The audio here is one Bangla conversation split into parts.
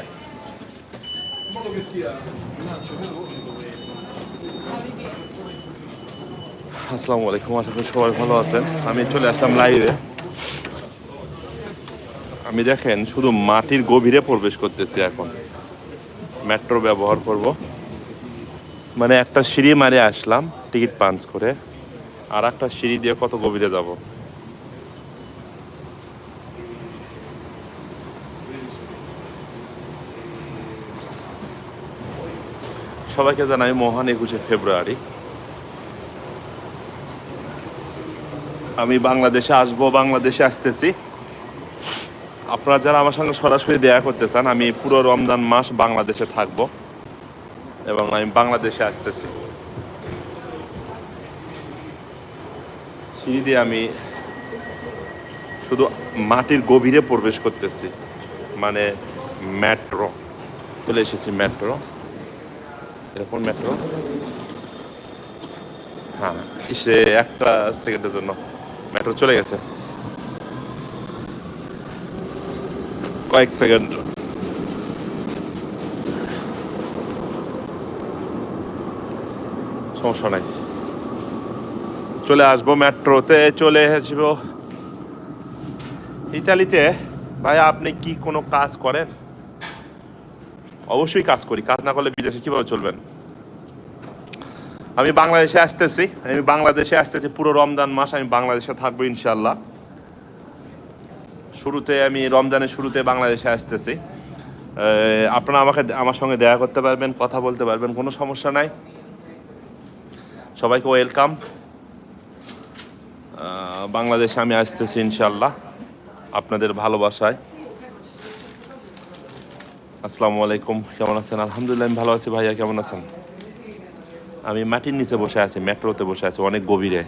In modo che sia un lancio veloce dove আসসালামু আলাইকুম আশা করি সবাই ভালো আছেন। আমি চলে আসলাম লাইভে আমি দেখেন শুধু মাটির গভীরে প্রবেশ করতেছি এখন। মেট্রো ব্যবহার করব। মানে একটা সিঁড়ি মারে আসলাম টিকিট পাঞ্চ করে। আর একটা সিঁড়ি দিয়ে কত গভীরে যাব? সবাইকে জানাই মহান একুশে ফেব্রুয়ারি। আমি বাংলাদেশে আসব, বাংলাদেশে আসতেছি। আপনারা যারা আমার সঙ্গে সরাসরি দেখা করতে চান, আমি পুরো রমজান মাস বাংলাদেশে থাকব এবং আমি বাংলাদেশে আসতেছি। সিঁড়ি দিয়ে আমি শুধু মাটির গভীরে প্রবেশ করতেছি মানে মেট্রো চলে এসেছি মেট্রো এরকম মেট্রো হ্যাঁ সে একটা সেকেন্ডের জন্য মেট্রো চলে গেছে। কয়েক সেকেন্ড সমস্যা নাই। চলে আসব মেট্রোতে চলে আসব। ইতালিতে, ভাই, আপনি কি কোনো কাজ করেন? অবশ্যই কাজ করি। কাজ না করলে বিদেশে কীভাবে চলবেন? আমি বাংলাদেশে আসতেছি, আমি বাংলাদেশে আসতেছি পুরো রমজান মাস, আমি বাংলাদেশে থাকব ইনশাল্লাহ শুরুতে আমি রমজানের শুরুতে বাংলাদেশে আসতেছি। আপনারা আমাকে আমার সঙ্গে দেখা করতে পারবেন, কথা বলতে পারবেন, কোনো সমস্যা নাই। সবাইকে ওয়েলকাম। বাংলাদেশে আমি আসতেছি ইনশাল্লাহ আপনাদের ভালোবাসায়। আসসালামু আলাইকুম, কেমন আছেন? আলহামদুলিল্লাহ, আমি ভালো আছি ভাইয়া, কেমন আছেন? আমি মাটির নিচে বসে আছি, মেট্রোতে বসে আছি, অনেক গভীরে।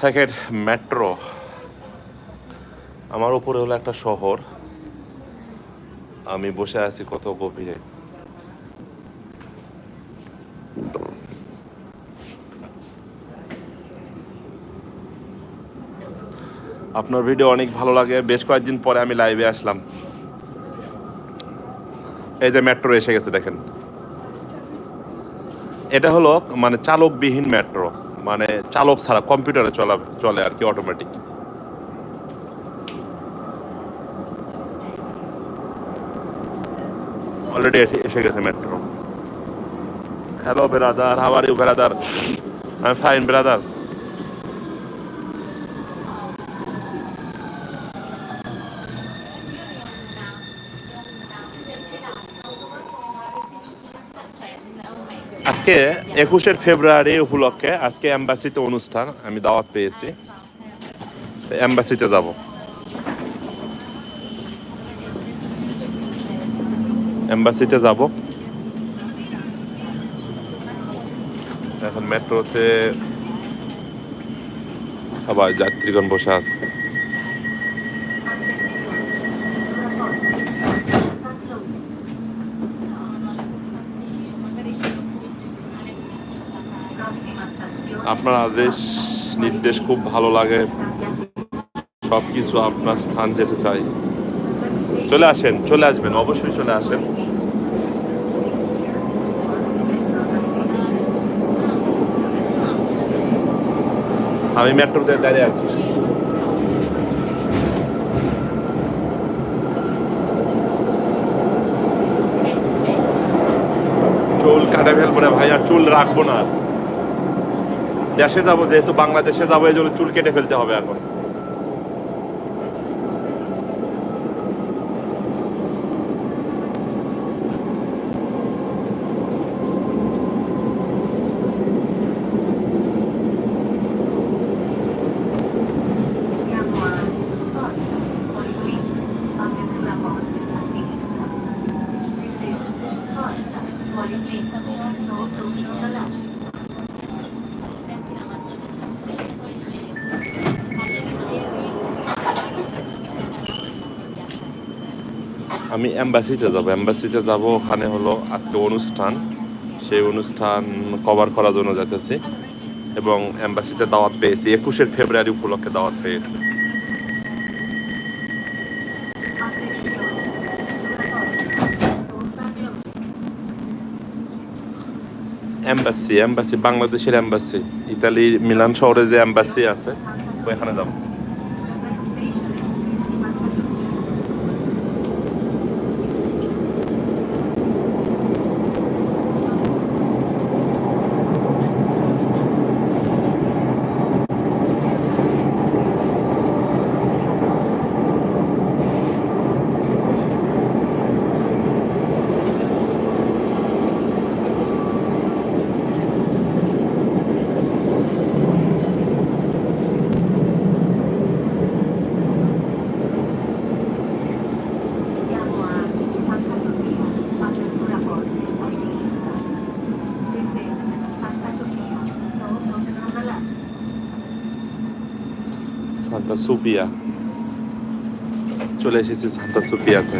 Packet metro. আমার উপরে হলো একটা শহর। আমি বসে আছি কত গভীরে। আপনার ভিডিও অনেক ভালো লাগে। বেশ কয়েকদিন পরে আমি লাইভে আসলাম। এই যে মেট্রো এসে গেছে, দেখেন। এটা হলো মানে চালকবিহীন মেট্রো। মানে চালক ছাড়া কম্পিউটারে চলা, চলে আর কি অটোমেটিক অলরেডি এসে গেছে metro hello brother how are you brother I fine brother আজকে একুশের ফেব্রুয়ারি উপলক্ষে আজকে অ্যাম্বাসিতে অনুষ্ঠান আমি দাওয়াত পেয়েছি। অ্যাম্বাসিতে যাব। অ্যাম্বাসিতে যাব। এখন মেট্রোতে সবাই যাত্রীগণ বসে আছে। আপনার আদেশ, নির্দেশ খুব ভালো লাগে। সব কিছু আপনার স্থান যেতে চাই। চলে আসেন, চলে আসবেন, অবশ্যই চলে আসেন। আমি মেট্রোতে দাঁড়িয়ে আছি। চুল কাটা ফেলব না ভাই আর চুল রাখব না। দেশে যাব যেহেতু বাংলাদেশে যাব এই জন্য চুল কেটে ফেলতে হবে এখন। আমি অ্যাম্বাসিতে যাব। অ্যাম্বাসিতে যাব ওখানে হলো আজকে অনুষ্ঠান। সেই অনুষ্ঠান কভার করার জন্য যেতেছি এবং অ্যাম্বাসিতে দাওয়াত পেয়েছি। একুশের ফেব্রুয়ারি উপলক্ষে দাওয়াত পেয়েছি। এম্বাসি এম্বাসি, বাংলাদেশের এম্বাসি। ইতালির মিলান শহরে যে এম্বাসি আছে, ওইখানে যাব। Santa Sofia. চলে এসেছি সান্তা সুপিয়াতে।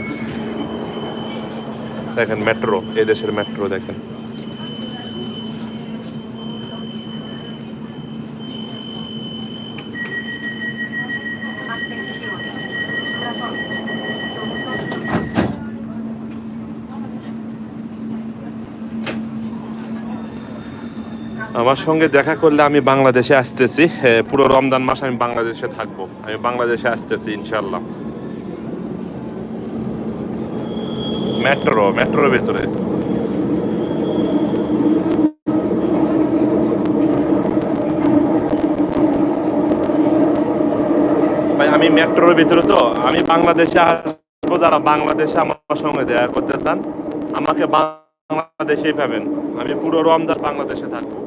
দেখেন মেট্রো এদেশের দেশের মেট্রো দেখেন। আমার সঙ্গে দেখা করলে আমি বাংলাদেশে আসতেছি। পুরো রমজান মাস আমি বাংলাদেশে থাকব। আমি বাংলাদেশে আসতেছি ইনশাল্লাহ মেট্রো, মেট্রোর ভেতরে। আমি মেট্রোর ভিতরে তো। আমি বাংলাদেশে আসব, যারা বাংলাদেশে আমার সঙ্গে দেখা করতে চান, আমাকে বাংলাদেশেই পাবেন। আমি পুরো রমজান বাংলাদেশে থাকব।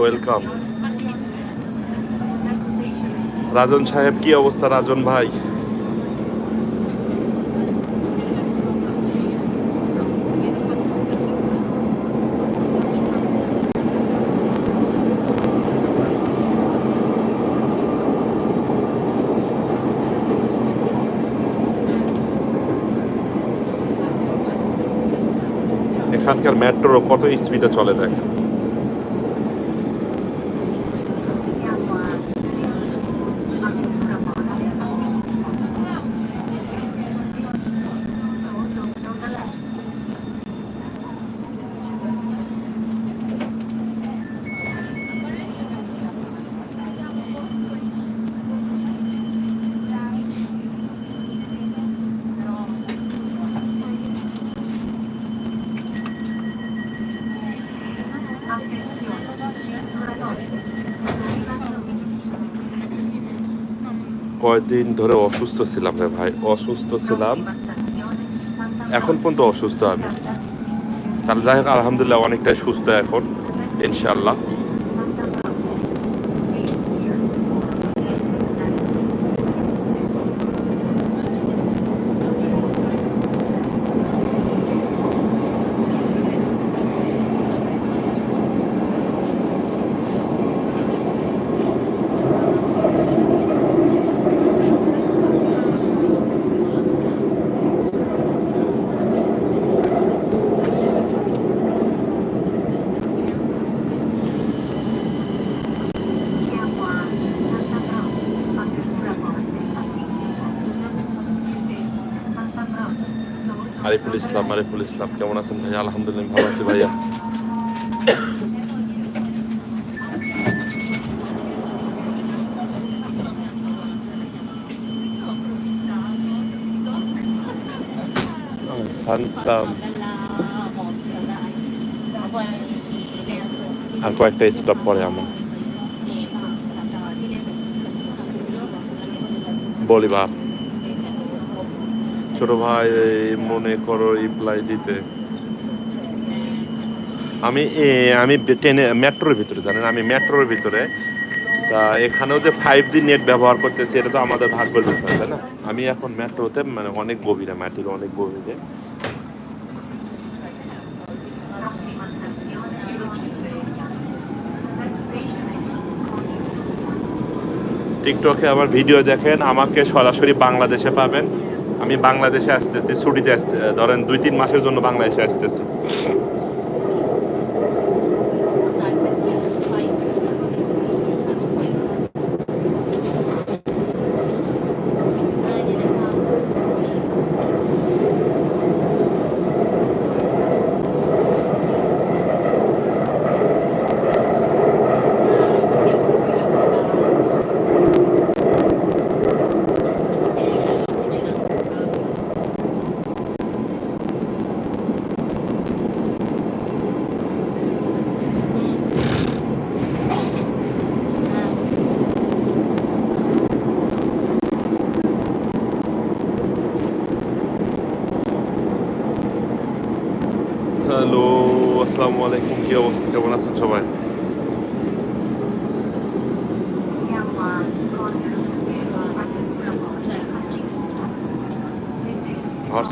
ওয়েলকাম রাজন সাহেব কি অবস্থা রাজন ভাই? এখানকার মেট্রো কত স্পিডে চলে দেখেন কয়দিন ধরে অসুস্থ ছিলাম রে ভাই, অসুস্থ ছিলাম। এখন পর্যন্ত অসুস্থ আমি। তাহলে যাই হোক, আলহামদুলিল্লাহ অনেকটাই সুস্থ এখন ইনশাল্লাহ ইসলাম আরিফুল ইসলাম। কেমন আছেন ভাইয়া? আলহামদুলিল্লাহ ভালো আছি ভাইয়া। Santa dalla mossa, dai. Ma poi si vede আর কয়েকটা স্টপ পরে আমার। e ছোট ভাই মনে করো রিপ্লাই দিতে। আমি আমি ট্রেনে, মেট্রোর ভিতরে, জানেন? আমি মেট্রোর ভিতরে। তা এখানেও যে ফাইভ জি নেট ব্যবহার করতেছি, এটা তো আমাদের ভাগ্যের বিষয়, তাই না? আমি এখন মেট্রোতে মানে অনেক গভীরে, মাটির অনেক গভীরে. টিকটকে আমার ভিডিও দেখেন, আমাকে সরাসরি বাংলাদেশে পাবেন। আমি বাংলাদেশে আসতেছি ছুটিতে আসতে ধরেন দুই তিন মাসের জন্য বাংলাদেশে আসতেছি।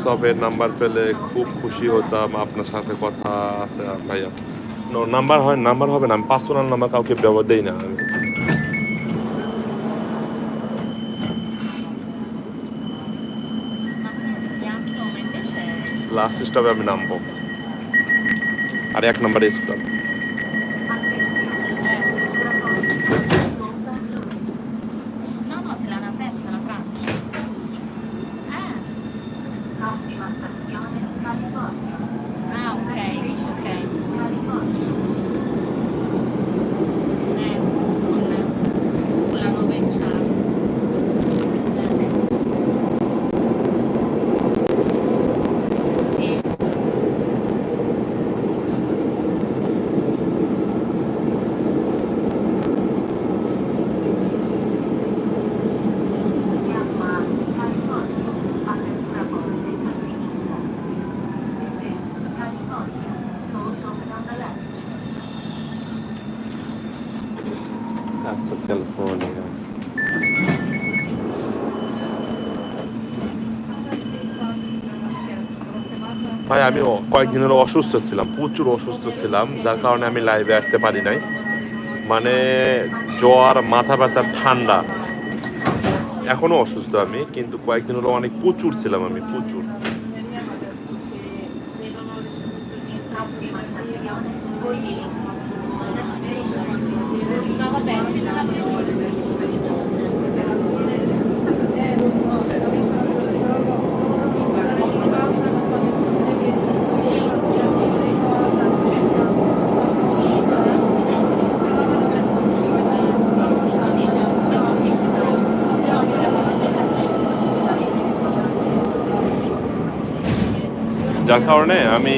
হোয়াটসঅ্যাপের নাম্বার পেলে খুব খুশি হতাম। আপনার সাথে কথা আছে, ভাইয়া। নো নাম্বার হয়, নাম্বার হবে না। আমি পার্সোনাল নাম্বার কাউকে ব্যবহার দেই না। আমি লাস্ট স্টপে আমি নামবো। আর এক নাম্বারে স্টপ। ভাই, আমি ও- কয়েকদিন হলো অসুস্থ ছিলাম, প্রচুর অসুস্থ ছিলাম, যার কারণে আমি লাইভে আসতে পারি নাই। মানে জ্বর, মাথা ব্যথা, ঠান্ডা। এখনও অসুস্থ আমি, কিন্তু কয়েকদিন হলো অনেক প্রচুর ছিলাম আমি, প্রচুর। Prossima stazione যার কারণে আমি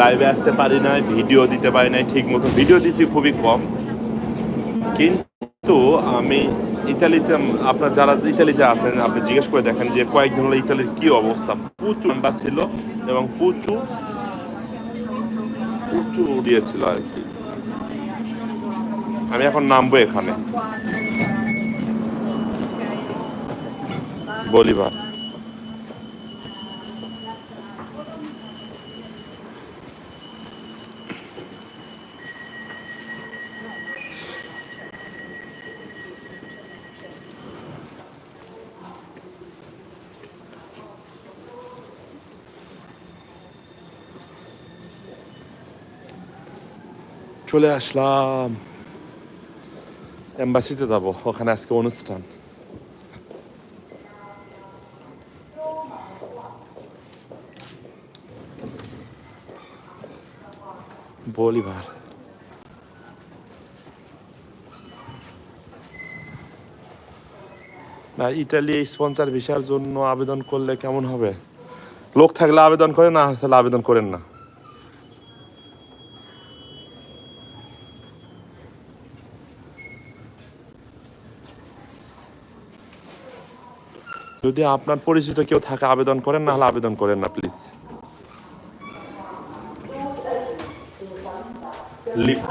লাইভে আসতে পারি নাই ভিডিও দিতে পারি নাই, ঠিক মতো ভিডিও দিছি খুবই কম। কিন্তু আমি ইতালিতে আপনার যারা ইতালিতে আছেন, আপনি জিজ্ঞেস করে দেখেন যে কয়েকদিন হলো ইতালির কি অবস্থা। প্রচুর ঠান্ডা ছিল এবং প্রচুর প্রচুর উড়িয়েছিল আর কি। আমি এখন নামবো এখানে। বলিবার। চলে আসলাম। এম্বাসিতে যাব, ওখানে আজকে অনুষ্ঠান। বলিবার না ইতালি স্পন্সর ভিসার জন্য আবেদন করলে কেমন হবে? লোক থাকলে আবেদন করেন না থাকলে আবেদন করেন না। যদি আপনার পরিচিত কেউ থাকে আবেদন করেন না হলে আবেদন করেন না প্লিজ লিফট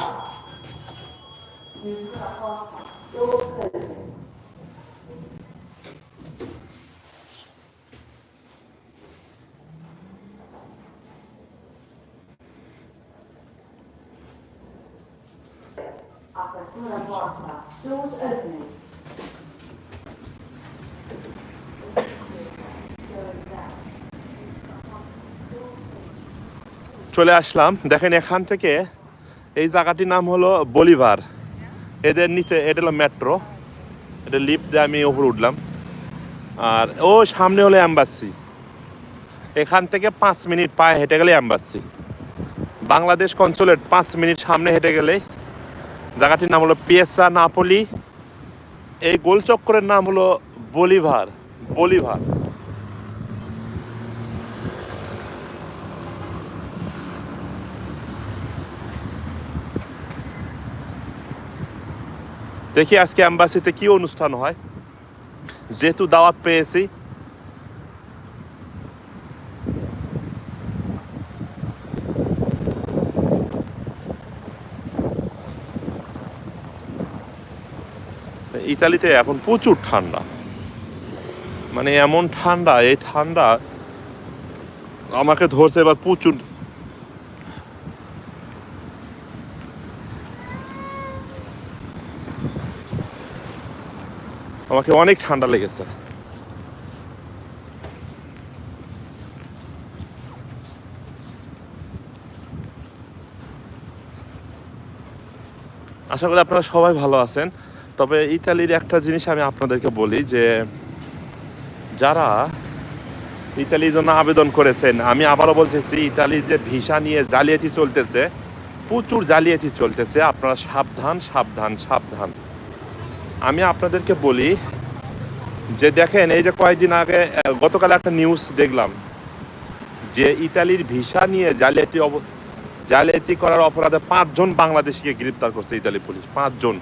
চলে আসলাম। দেখেন এখান থেকে এই জায়গাটির নাম হলো বলিভার। এদের নিচে, এটা হলো মেট্রো এটা লিফট দিয়ে আমি উপরে উঠলাম। আর ও সামনে হলো অ্যাম্বাসি এখান থেকে পাঁচ মিনিট পায়ে হেঁটে গেলে অ্যাম্বাসি বাংলাদেশ কনসুলেট পাঁচ মিনিট সামনে হেঁটে গেলে জায়গাটির নাম হলো পিয়েসা নাপলি। এই গোলচক্করের নাম হলো বলিভার। বলিভার। দেখি আজকে অ্যাম্বাসিতে কি অনুষ্ঠান হয়। যেহেতু দাওয়াত পেয়েছি। ইতালিতে এখন প্রচুর ঠান্ডা। মানে এমন ঠান্ডা, এই ঠান্ডা আমাকে ধরছে এবার প্রচুর আমাকে অনেক ঠান্ডা লেগেছে। আশা করি আপনারা সবাই ভালো আছেন। তবে ইতালির একটা জিনিস আমি আপনাদেরকে বলি যে, যারা ইতালির জন্য আবেদন করেছেন, আমি আবারও বলতেছি, ইতালির যে ভিসা নিয়ে জালিয়াতি চলতেছে, প্রচুর জালিয়াতি চলতেছে, আপনারা সাবধান সাবধান সাবধান। আমি আপনাদেরকে বলি যে দেখেন, এই যে কয়েকদিন আগে গতকাল একটা নিউজ দেখলাম যে ইতালির ভিসা নিয়ে জালিয়াতি অব- জালিয়াতি করার অপরাধে পাঁচজন বাংলাদেশিকে গ্রেপ্তার করছে ইতালি পুলিশ, পাঁচজন।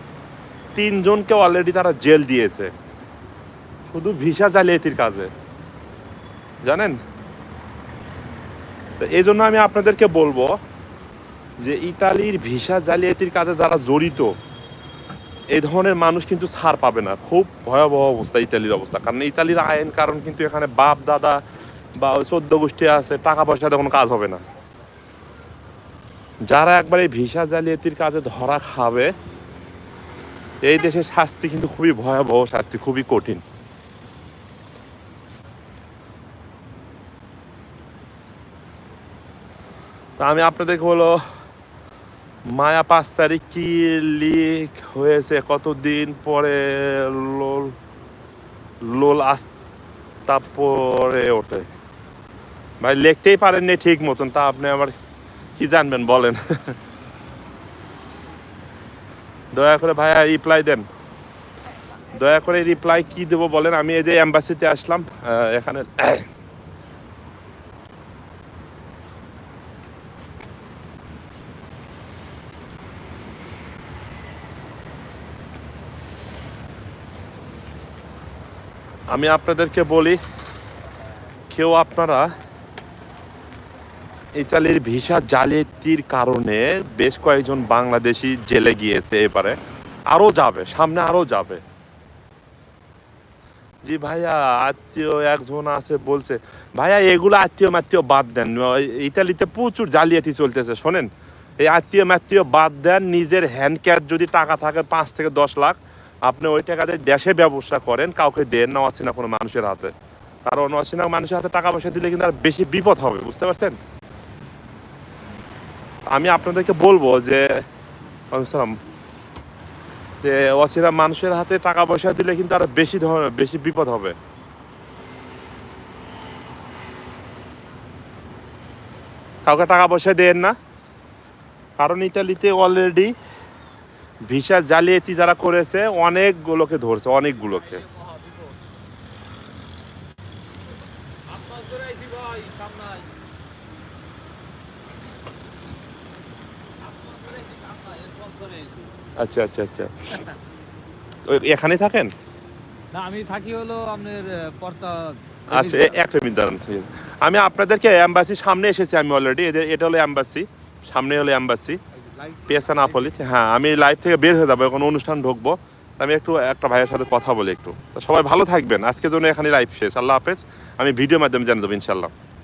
তিনজনকে অলরেডি তারা জেল দিয়েছে। শুধু ভিসা জালিয়াতির কাজে। জানেন? তো এই জন্য আমি আপনাদেরকে বলব যে ইতালির ভিসা জালিয়াতির কাজে যারা জড়িত এই ধরনের মানুষ কিন্তু ছাড় পাবে না। খুব ভয়াবহ অবস্থা ইতালির অবস্থা। কারণ ইতালির আইন কারণ কিন্তু এখানে বাপ, দাদা বা ওই চোদ্দ গোষ্ঠী আছে, টাকা পয়সাতে কোনো কাজ হবে না। যারা একবার এই ভিসা জালিয়াতির কাজে ধরা খাবে, এই দেশের শাস্তি কিন্তু খুবই ভয়াবহ শাস্তি, খুবই কঠিন। তা আমি আপনাদেরকে বলো মায়া পাঁচ তারিখ কি লিক হয়েছে? কতদিন পরে লোল লোল আস্তা পরে ওঠে? ভাই, লিখতেই পারেননি ঠিক মতন, তা আপনি আবার কি জানবেন বলেন। দয়া করে ভাইয়া রিপ্লাই দেন। দয়া করে রিপ্লাই কি দেবো বলেন? আমি এই যে অ্যাম্বাসিতে আসলাম এখানে আমি আপনাদেরকে বলি, কেউ আপনারা ইতালির ভিসা জালিয়াতির কারণে বেশ কয়েকজন বাংলাদেশি জেলে গিয়েছে এবারে। আরও যাবে, সামনে আরও যাবে। জি ভাইয়া, আত্মীয় একজন আছে, বলছে, ভাইয়া, এগুলো আত্মীয় মাত্মীয় বাদ দেন। ইতালিতে প্রচুর জালিয়াতি চলতেছে, শোনেন। এই আত্মীয় মাত্মীয় বাদ দেন, নিজের হ্যান্ড ক্যাশ যদি টাকা থাকে পাঁচ থেকে দশ লাখ আপনি ওই টাকা দিয়ে দেশে ব্যবসা করেন, কাউকে দেন না অচেনা কোনো মানুষের হাতে। কারণ অচেনা মানুষের হাতে টাকা পয়সা দিলে কিন্তু আর বেশি বিপদ হবে, বুঝতে পারছেন? আমি আপনাদেরকে বলব যে সালাম যে অচেনা মানুষের হাতে টাকা পয়সা দিলে কিন্তু আর বেশি ধর- বেশি বিপদ হবে। কাউকে টাকা পয়সা দেন না। কারণ ইতালিতে অলরেডি ভিসা জালিয়াতি যারা করেছে অনেকগুলোকে ধরছে অনেকগুলোকে। আচ্ছা আচ্ছা আচ্ছা। এখানে থাকেন? আমি থাকি হলো আচ্ছা আমি আপনাদেরকে এম্বাসি সামনে এসেছি আমি অলরেডি এটা হলো এম্বাসি সামনে হলো এম্বাসি পেসা নাপলি হ্যাঁ আমি লাইভ থেকে বের হয়ে যাব, এখন অনুষ্ঠান ঢুকবো। আমি একটু একটা ভাইয়ের সাথে কথা বলি একটু। সবাই ভালো থাকবেন। আজকের জন্য এখানে লাইভ শেষ। আল্লাহ হাফেজ। আমি ভিডিও মাধ্যমে জানিয়ে দেবো ইনশাল্লাহ